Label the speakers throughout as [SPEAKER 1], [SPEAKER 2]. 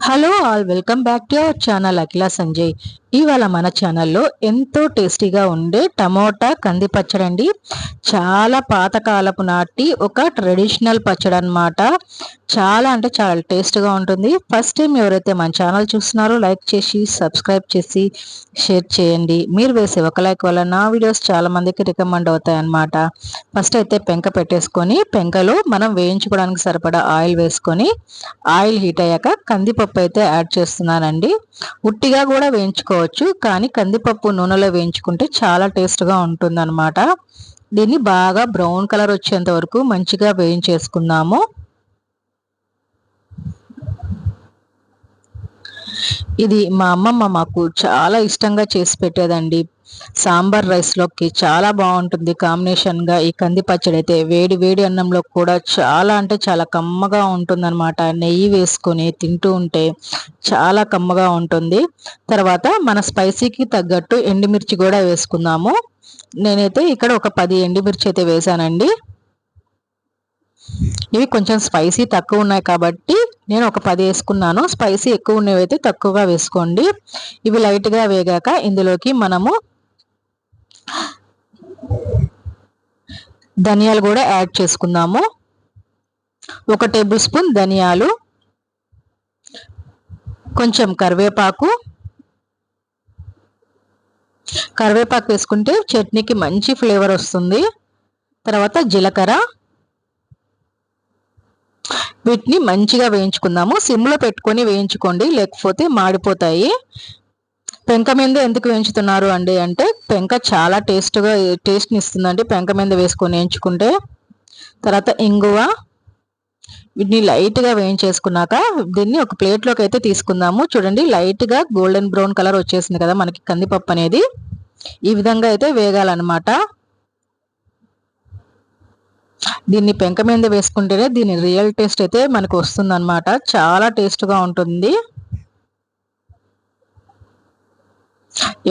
[SPEAKER 1] hello all welcome back to our channel Akhila Sanjay ఇవాళ మన ఛానల్లో ఎంతో టేస్టీగా ఉండే టమోటా కంది పచ్చడి అండి చాలా పాతకాలపు నాటి ఒక ట్రెడిషనల్ పచ్చడి అనమాట చాలా అంటే చాలా టేస్ట్గా ఉంటుంది. ఫస్ట్ టైం ఎవరైతే మన ఛానల్ చూస్తున్నారో లైక్ చేసి సబ్స్క్రైబ్ చేసి షేర్ చేయండి. మీరు వేసే ఒక లైక్ వల్ల నా వీడియోస్ చాలా మందికి రికమెండ్ అవుతాయన్నమాట. ఫస్ట్ అయితే పెంక పెట్టేసుకొని పెంకలో మనం వేయించుకోవడానికి సరిపడా ఆయిల్ వేసుకొని ఆయిల్ హీట్ అయ్యాక కందిపప్పు అయితే యాడ్ చేస్తున్నానండి. ఉట్టిగా కూడా వేయించుకోవచ్చు కానీ కందిపప్పు నూనెలో వేయించుకుంటే చాలా టేస్ట్గా ఉంటుందన్నమాట. దీన్ని బాగా బ్రౌన్ కలర్ వచ్చేంత వరకు మంచిగా వేయించేసుకుందాము. ఇది మా అమ్మమ్మ మాకు చాలా ఇష్టంగా చేసి పెట్టేదండి. సాంబార్ రైస్లోకి చాలా బాగుంటుంది. కాంబినేషన్గా ఈ కంది పచ్చడి అయితే వేడి వేడి అన్నంలో కూడా చాలా అంటే చాలా కమ్మగా ఉంటుందన్నమాట. నెయ్యి వేసుకొని తింటూ ఉంటే చాలా కమ్మగా ఉంటుంది. తర్వాత మన స్పైసీకి తగ్గట్టు ఎండుమిర్చి కూడా వేసుకుందాము. నేనైతే ఇక్కడ ఒక పది ఎండుమిర్చి అయితే వేసానండి. ఇవి కొంచెం స్పైసీ తక్కువ ఉన్నాయి కాబట్టి నేను ఒక పది వేసుకున్నాను. స్పైసీ ఎక్కువ ఉన్నవి అయితే తక్కువగా వేసుకోండి. ఇవి లైట్గా వేగాక ఇందులోకి మనము ధనియాలు కూడా యాడ్ చేసుకుందాము. ఒక టేబుల్ స్పూన్ ధనియాలు కొంచెం కరివేపాకు. కరివేపాకు వేసుకుంటే చట్నీకి మంచి ఫ్లేవర్ వస్తుంది. తర్వాత జీలకర్ర. వీటిని మంచిగా వేయించుకుందాము. సిమ్లో పెట్టుకొని వేయించుకోండి లేకపోతే మాడిపోతాయి. పెంక మీద ఎందుకు వేయించుతున్నారు అండి అంటే పెంక చాలా టేస్ట్గా టేస్ట్ని ఇస్తుందండి. పెంక మీద వేసుకొని వేయించుకుంటే తర్వాత ఇంగువ వీటిని లైట్గా వేయించేసుకున్నాక దీన్ని ఒక ప్లేట్లోకి అయితే తీసుకుందాము. చూడండి లైట్గా గోల్డెన్ బ్రౌన్ కలర్ వచ్చేసింది కదా మనకి కందిపప్పు అనేది. ఈ విధంగా అయితే వేగాలన్నమాట. దీన్ని పెంక మీద వేసుకుంటేనే దీని రియల్ టేస్ట్ అయితే మనకు వస్తుందన్నమాట. చాలా టేస్ట్గా ఉంటుంది.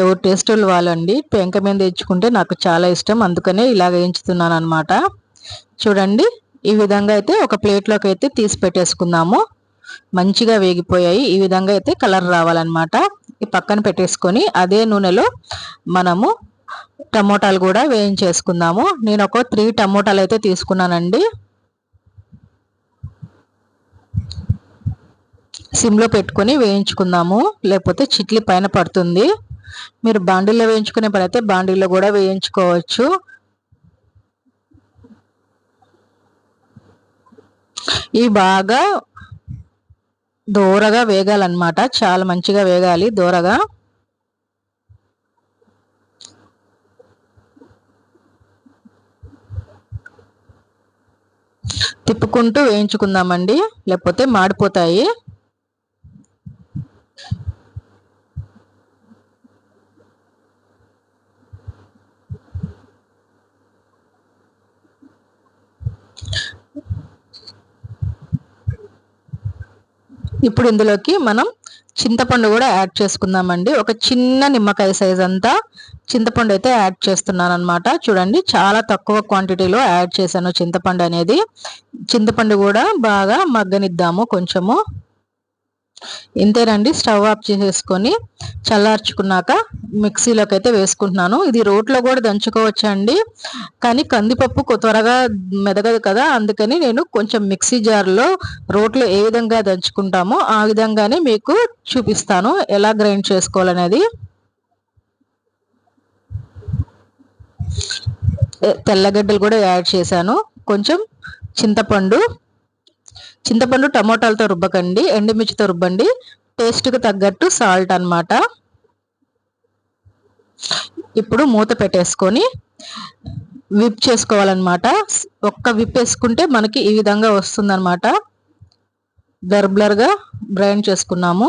[SPEAKER 1] ఎవరు టేస్ట్ వాళ్ళండి. పెంక మీద తెచ్చుకుంటే నాకు చాలా ఇష్టం. అందుకనే ఇలాగ వేయించుతున్నాను అనమాట చూడండి ఈ విధంగా అయితే ఒక ప్లేట్లోకి అయితే తీసి పెట్టేసుకుందాము. మంచిగా వేగిపోయాయి. ఈ విధంగా అయితే కలర్ రావాలన్నమాట. ఈ పక్కన పెట్టేసుకొని అదే నూనెలో మనము టమోటాలు కూడా వేయించేసుకుందాము. నేను ఒక త్రీ టమోటాలు అయితే తీసుకున్నానండి. సిమ్లో పెట్టుకొని వేయించుకుందాము. లేకపోతే చిట్లి పైన పడుతుంది. మీరు బాండీలో వేయించుకునే పని అయితే బాండీలో కూడా వేయించుకోవచ్చు. ఇవి బాగా దూరగా వేగాలన్నమాట. చాలా మంచిగా వేగాలి దూరగా. తిప్పుకుంటూ వేయించుకుందామండి. లేకపోతే మాడిపోతాయి. ఇప్పుడు ఇందులోకి మనం చింతపండు కూడా యాడ్ చేసుకుందామండి. ఒక చిన్న నిమ్మకాయ సైజ్ అంతా చింతపండు అయితే యాడ్ చేస్తున్నాను అనమాట చూడండి చాలా తక్కువ క్వాంటిటీలో యాడ్ చేశాను చింతపండు అనేది. చింతపండు కూడా బాగా మగ్గనిద్దాము కొంచెము. ఇంతేనండి స్టవ్ ఆఫ్ చేసేసుకొని చల్లార్చుకున్నాక మిక్సీలోకి అయితే వేసుకుంటున్నాను. ఇది రోట్లో కూడా దంచుకోవచ్చు అండి కానీ కందిపప్పు త్వరగా మెదగదు కదా అందుకని నేను కొంచెం మిక్సీ జార్లో రోట్లో ఏ విధంగా దంచుకుంటామో ఆ విధంగానే మీకు చూపిస్తాను. ఎలా గ్రైండ్ చేసుకోవాలనేది. తెల్లగడ్డలు కూడా యాడ్ చేశాను. కొంచెం చింతపండు చింతపండు టమోటాలతో రుబ్బకండి ఎండుమిర్చితో రుబ్బండి టేస్ట్కి తగ్గట్టు సాల్ట్ అనమాట ఇప్పుడు మూత పెట్టేసుకొని విప్ చేసుకోవాలన్నమాట. ఒక్క విప్ వేసుకుంటే మనకి ఈ విధంగా వస్తుందన్నమాట. బ్లర్ బ్రైండ్ చేసుకున్నాము.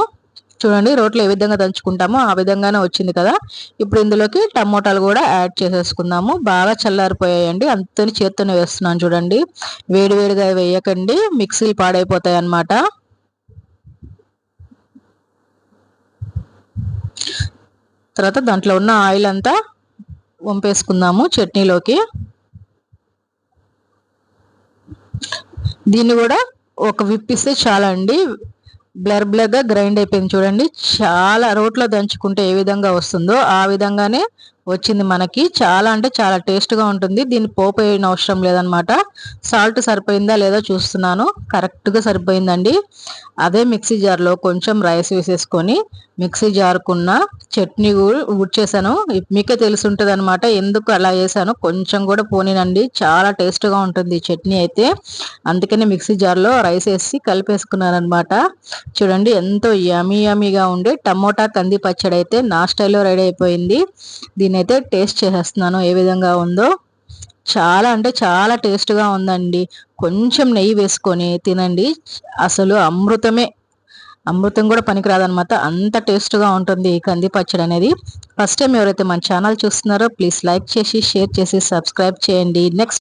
[SPEAKER 1] చూడండి రోట్లో ఏ విధంగా దంచుకుంటామో ఆ విధంగానే వచ్చింది కదా. ఇప్పుడు ఇందులోకి టమోటాలు కూడా యాడ్ చేసేసుకుందాము. బాగా చల్లారిపోయాయండి. అంతని చేత్తోనే వేస్తున్నాను చూడండి. వేడివేడిగా వేయకండి. మిక్సీలు పాడైపోతాయి అన్నమాట. తర్వాత దాంట్లో ఉన్న ఆయిల్ అంతా వంపేసుకుందాము చట్నీలోకి. దీన్ని కూడా ఒక విప్పిస్తే చాలా అండి బ్లర్ బ్లర్గా గ్రైండ్ అయిపోయింది చూడండి. చాలా రోట్లో దంచుకుంటే ఏ విధంగా వస్తుందో ఆ విధంగానే వచ్చింది మనకి. చాలా అంటే చాలా టేస్ట్గా ఉంటుంది. దీన్ని పోపోయిన అవసరం లేదనమాట. సాల్ట్ సరిపోయిందా లేదా చూస్తున్నాను. కరెక్ట్గా సరిపోయిందండి. అదే మిక్సీ జార్లో కొంచెం రైస్ వేసేసుకొని మిక్సీ జారుకున్న చట్నీ ఊడ్చేసాను. మీకే తెలిసి ఉంటుంది అనమాట ఎందుకు అలా వేసాను. కొంచెం కూడా పోనీనండి. చాలా టేస్ట్గా ఉంటుంది చట్నీ అయితే. అందుకనే మిక్సీ జార్లో రైస్ వేసి కలిపేసుకున్నాను అనమాట చూడండి ఎంతో యమీ యమీగా ఉండే టమోటా కంది పచ్చడి అయితే నా స్టైల్లో రెడీ అయిపోయింది. దీని నేనైతే టేస్ట్ చేసేస్తున్నాను. ఏ విధంగా ఉందో చాలా అంటే చాలా టేస్ట్గా ఉందండి. కొంచెం నెయ్యి వేసుకొని తినండి. అసలు అమృతమే అమృతం కూడా పనికిరాదనమాట అంత టేస్ట్గా ఉంటుంది ఈ కంది పచ్చడి అనేది. ఫస్ట్ టైం ఎవరైతే మన ఛానల్ చూస్తున్నారో ప్లీజ్ లైక్ చేసి షేర్ చేసి సబ్స్క్రైబ్ చేయండి. నెక్స్ట్